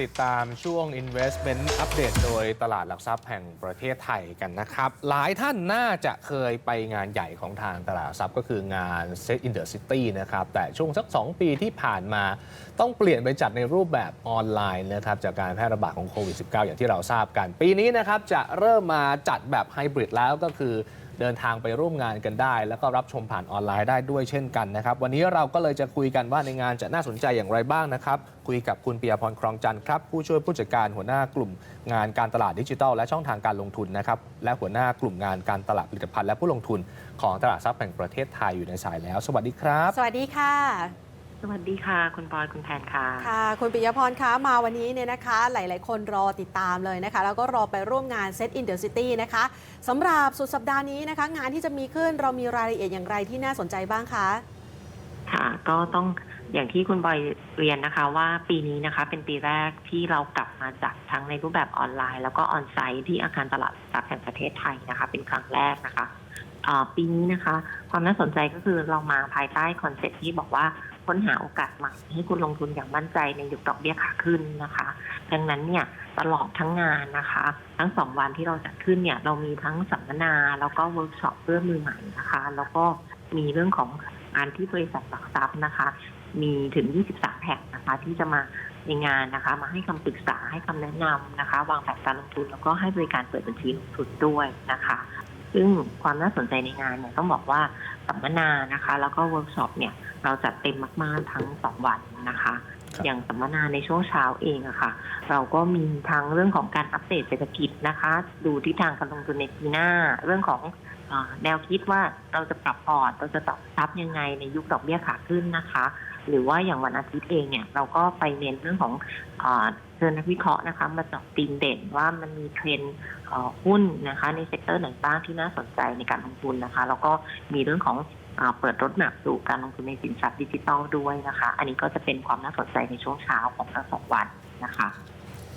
ติดตามช่วง Investment Update โดยตลาดหลักทรัพย์แห่งประเทศไทยกันนะครับ หลายท่านน่าจะเคยไปงานใหญ่ของทางตลาดทรัพย์ก็คืองาน Set in the City นะครับ แต่ช่วงสัก 2 ปีที่ผ่านมาต้องเปลี่ยนไปจัดในรูปแบบออนไลน์นะครับ จากการแพร่ระบาดของโควิด -19 อย่างที่เราทราบกัน ปีนี้นะครับจะเริ่มมาจัดแบบไฮบริดแล้วก็คือ เดินทางไปร่วมงานกันได้ แล้วก็รับชมผ่านออนไลน์ได้ด้วยเช่นกันนะครับ วันนี้เราก็เลยจะคุยกันว่าในงานจะน่าสนใจอย่างไรบ้างนะครับ คุยกับคุณปิยพรครองจันทร์ครับ ผู้ช่วยผู้จัดการหัวหน้ากลุ่มงานการตลาดดิจิทัล และช่องทางการลงทุนนะครับ และหัวหน้ากลุ่มงานการตลาดผลิตภัณฑ์และผู้ลงทุนของตลาดทรัพย์แห่งประเทศไทยอยู่ในสายแล้ว สวัสดีครับ สวัสดีค่ะ สวัสดีค่ะ คุณปอยคุณแพนค่ะ ค่ะ คุณปิยพรคะมาวันนี้เนี่ยนะคะ หลาย ๆ คนรอติดตามเลยนะคะ แล้วก็รอไปร่วมงาน Set in the City นะคะสำหรับสุดสัปดาห์นี้นะคะ งานที่จะมีขึ้นเรามีรายละเอียดอย่างไรที่น่าสนใจบ้างคะ ค่ะ ก็ต้องอย่างที่คุณบอยเรียนนะคะว่าปีนี้นะคะเป็นปีแรกที่เรากลับมาจัดทั้งในรูปแบบออนไลน์ แล้วก็ออนไซต์ที่อาคารตลาดหลักทรัพย์แห่งประเทศไทยนะคะ เป็นครั้งแรกนะคะอ่าปีนี้นะคะ ความน่าสนใจก็คือเรามาภายใต้คอนเซ็ปต์ที่บอกว่า ค้นหาโอกาสใหม่ให้คุณลงทุนอย่างมั่นใจในยุคดอกเบี้ยขาขึ้นนะคะ ดังนั้นเนี่ยตลอดทั้งงานนะคะ ทั้งสองวันที่เราจัดขึ้นเนี่ยเรามีทั้งสัมมนาแล้วก็เวิร์กช็อปเพื่อมือใหม่นะคะ แล้วก็มีเรื่องของงานที่บริษัทหลักทรัพย์นะคะ มีถึง 23 แห่งนะคะ ที่จะมาในงานนะคะ มาให้คำปรึกษาให้คำแนะนำนะคะ วางแผนการลงทุนแล้วก็ให้บริการเปิดบัญชีลงทุนด้วยนะคะซึ่งความน่าสนใจในงานเนี่ยต้องบอกว่าสัมมนานะคะ แล้วก็เวิร์กช็อปเนี่ย เราจัดเต็มมากๆทั้งสองวันนะคะครับอย่างสัมมนาในช่วงเช้าเองอะค่ะ เราก็มีทั้งเรื่องของการอัปเดตเศรษฐกิจนะคะ ดูทิศทางการลงทุนในปีหน้า เรื่องของเออแนวคิดว่าเราจะปรับพอร์ตเราจะตอบรับยังไงในยุคดอกเบี้ยขาขึ้นนะคะ หรือว่าอย่างวันอาทิตย์เองเนี่ยเราก็ไปเน้นเรื่องของเออเชิญนักวิเคราะห์นะคะมาเจาะธีมเด่นว่ามันมีเทรนด์เอ่อหุ้นนะคะ ในเซกเตอร์ไหนบ้างที่น่าสนใจในการลงทุนนะคะ แล้วก็มีเรื่องของ เอ่อเปิดรถแมพสู่การลงทุนในสินทรัพย์ดิจิทัลด้วยนะคะ อันนี้ก็จะเป็นความน่าสนใจในช่วงเช้าของทั้งสองวันนะคะ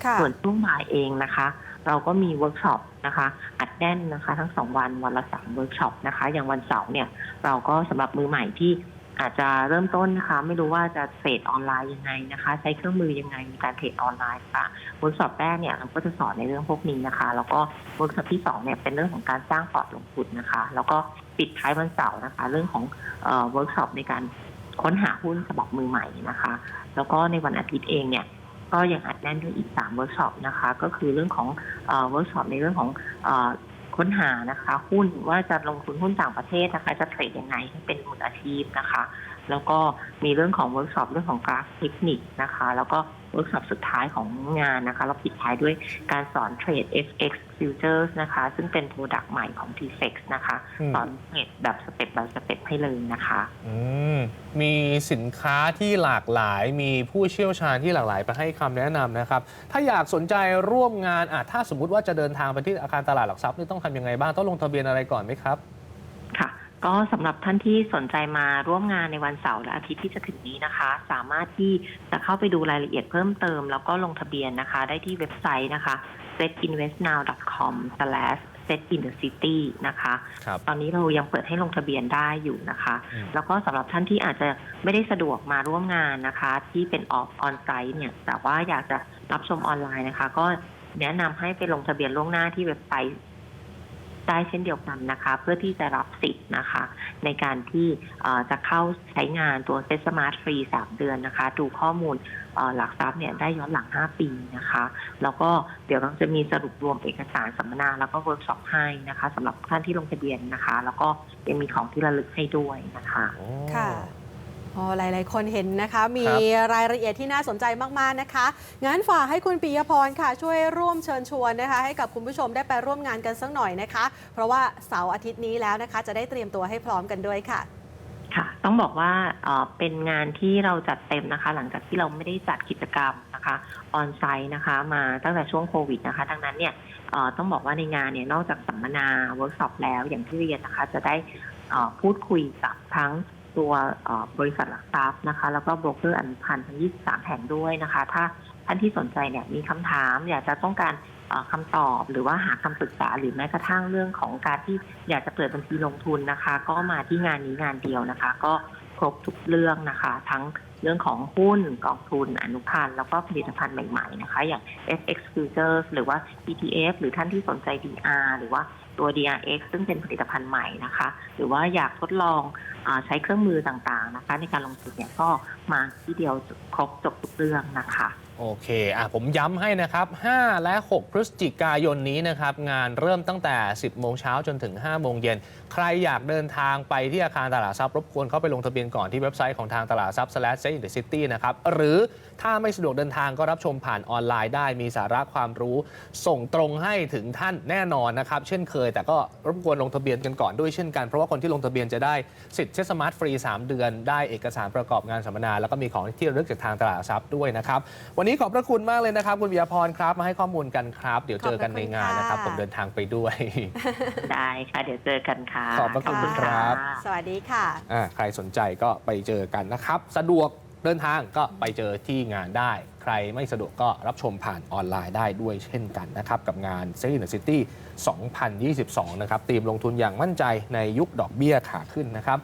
ค่ะส่วนช่วงบ่ายเองนะคะ เราก็มีเวิร์กช็อปนะคะอัดแน่นนะคะ ทั้งสองวันวันละสามเวิร์กช็อปนะคะ อย่างวันเสาร์เนี่ยเราก็สำหรับมือใหม่ที่ อาจจะเริ่มต้นนะคะ ไม่รู้ว่าจะเทรดออนไลน์ยังไงนะคะ ใช้เครื่องมือยังไงในการเทรดออนไลน์ค่ะเวิร์กช็อปแรกเนี่ยเราก็จะสอนในเรื่องพวกนี้นะคะ แล้วก็เวิร์กช็อปที่สองเนี่ยเป็นเรื่องของการสร้างพอร์ตลงทุนนะคะ แล้วก็ปิดท้ายวันเสาร์นะคะ เรื่องของเอ่อเวิร์กช็อปในการค้นหาหุ้นฉบับมือใหม่นะคะ แล้วก็ในวันอาทิตย์เองเนี่ยก็ยังอัดแน่นด้วยอีก3เวิร์กช็อปนะคะ ก็คือเรื่องของเอ่อเวิร์กช็อปในเรื่องของเออ ค้นหานะคะหุ้นว่าจะลงทุนหุ้นต่างประเทศนะคะ จะเทรดยังไงให้เป็นมืออาชีพนะคะ แล้วก็มีเรื่องของเวิร์กช็อปเรื่องของกราฟเทคนิคนะคะ แล้วก็ เวิร์กช็อปสุดท้ายของงานนะคะ เราปิดท้ายด้วยการสอนเทรด FX Futures นะคะ ซึ่งเป็นโปรดักต์ใหม่ของ TFX นะคะ อืม สอนเทรดแบบสเต็ป by สเต็ปให้เลยนะคะ อืมมีสินค้าที่หลากหลายมีผู้เชี่ยวชาญที่หลากหลายไปให้คำแนะนำนะครับ ถ้าอยากสนใจร่วมงานอะถ้าสมมุติว่าจะเดินทางไปที่อาคารตลาดหลักทรัพย์นี่ต้องทำยังไงบ้าง ต้องลงทะเบียนอะไรก่อนไหมครับค่ะ ก็สำหรับท่านที่สนใจมาร่วมงานในวันเสาร์และอาทิตย์ที่จะถึงนี้นะคะ สามารถที่จะเข้าไปดูรายละเอียดเพิ่มเติม แล้วก็ลงทะเบียนนะคะ ได้ที่เว็บไซต์นะคะ setinvestnow.com/setinthecity นะคะครับตอนนี้เรายังเปิดให้ลงทะเบียนได้อยู่นะคะ อืม แล้วก็สำหรับท่านที่อาจจะไม่ได้สะดวกมาร่วมงานนะคะ ที่เป็นออฟออนไซต์เนี่ย แต่ว่าอยากจะรับชมออนไลน์นะคะ ก็แนะนำให้ไปลงทะเบียนล่วงหน้าที่เว็บไซต์ ได้เช่นเดียวกันนะคะ เพื่อที่จะรับสิทธิ์นะคะ ในการที่เอ่อจะเข้าใช้งานตัวเซตสมาร์ทฟรี3เดือนนะคะ ดูข้อมูลเอ่อหลักทรัพย์เนี่ยได้ย้อนหลัง 5 ปีนะคะ แล้วก็เดี๋ยวเราจะมีสรุปรวมเอกสารสัมมนา แล้วก็เวิร์กช็อปให้นะคะสำหรับท่านที่ลงทะเบียนนะคะ แล้วก็ยังมีของที่ระลึกให้ด้วยนะคะโอ้ค่ะ อ๋อหลาย ๆ คนเห็นนะคะ มีครับรายละเอียดที่น่าสนใจมาก ๆ นะคะ งั้นฝากให้คุณปิยพรค่ะ ช่วยร่วมเชิญชวนนะคะ ให้กับคุณผู้ชมได้ไปร่วมงานกันสักหน่อยนะคะ เพราะว่าเสาร์อาทิตย์นี้แล้วนะคะ จะได้เตรียมตัวให้พร้อมกันด้วยค่ะ ค่ะ ต้องบอกว่าเอ่อเป็นงานที่เราจัดเต็มนะคะ หลังจากที่เราไม่ได้จัดกิจกรรมนะคะออนไซต์นะคะ มาตั้งแต่ช่วงโควิดนะคะ ดังนั้นเนี่ยเอ่อต้องบอกว่าในงานเนี่ยนอกจากสัมมนาเวิร์กช็อปแล้วอย่างที่เรียนนะคะ จะได้เอ่อพูดคุยกับทั้ง ตัวบริษัทหลักทรัพย์นะคะ แล้วก็โบรกเกอร์อันพันทั้ง 23 แห่งด้วยนะคะ ถ้าท่านที่สนใจเนี่ยมีคำถาม อยากจะต้องการเอ่อคำตอบหรือว่าหาคำปรึกษาหรือแม้กระทั่งเรื่องของการที่อยากจะเปิดบัญชีลงทุนนะคะ ก็มาที่งานนี้งานเดียวนะคะ ก็ครบทุกเรื่องนะคะ ทั้งเรื่องของหุ้นกองทุนอนุพันธ์แล้วก็ผลิตภัณฑ์ใหม่ ๆ นะคะ อย่าง FX Futures หรือว่า ETF หรือท่านที่สนใจ DR หรือว่า ตัว DRX ซึ่งเป็นผลิตภัณฑ์ใหม่นะคะ หรือว่าอยากทดลองอใช้เครื่องมือต่างๆนะคะ ในการลงทุนเนี่ยก็มาที่เดียวครบจบทุกเรื่องนะคะ โอเคอะผมย้ำให้นะครับ 5 และ 6 พฤศจิกายนนี้นะครับ งานเริ่มตั้งแต่ 10 โมงเช้าจนถึง 5 โมงเย็น ใครอยากเดินทางไปที่อาคารตลาดทรัพย์รบกวนเข้าไปลงทะเบียนก่อนที่เว็บไซต์ของทางตลาดทรัพย์ slash in the city นะครับ หรือถ้าไม่สะดวกเดินทางก็รับชมผ่านออนไลน์ได้ มีสาระความรู้ส่งตรงให้ถึงท่านแน่นอนนะครับ เช่นเคย แต่ก็รบกวนลงทะเบียนกันก่อนด้วยเช่นกัน เพราะว่าคนที่ลงทะเบียนจะได้สิทธิ์เช็สมาร์ทฟรี 3 เดือน ได้เอกสารประกอบงานสัมมนา แล้วก็มีของที่ระลึกจากทางตลาดทรัพย์ด้วยนะครับวันนี้ขอบพระคุณมากเลยนะครับ คุณวิยาพรครับ มาให้ข้อมูลกันครับ เดี๋ยวเจอกันในงานนะครับ ผมเดินทางไปด้วย ได้ค่ะ เดี๋ยวเจอกันค่ะ ขอบพระคุณครับะสวัสดีค่ะอ่าใครสนใจก็ไปเจอกันนะครับ สะดวกเดินทางก็ไปเจอที่งานได้ ใครไม่สะดวกก็รับชมผ่านออนไลน์ได้ด้วยเช่นกันนะครับ กับงาน s e t in the City 2022 นะครับตีมลงทุนอย่างมั่นใจในยุคดอกเบี้ยขาขึ้นนะครับ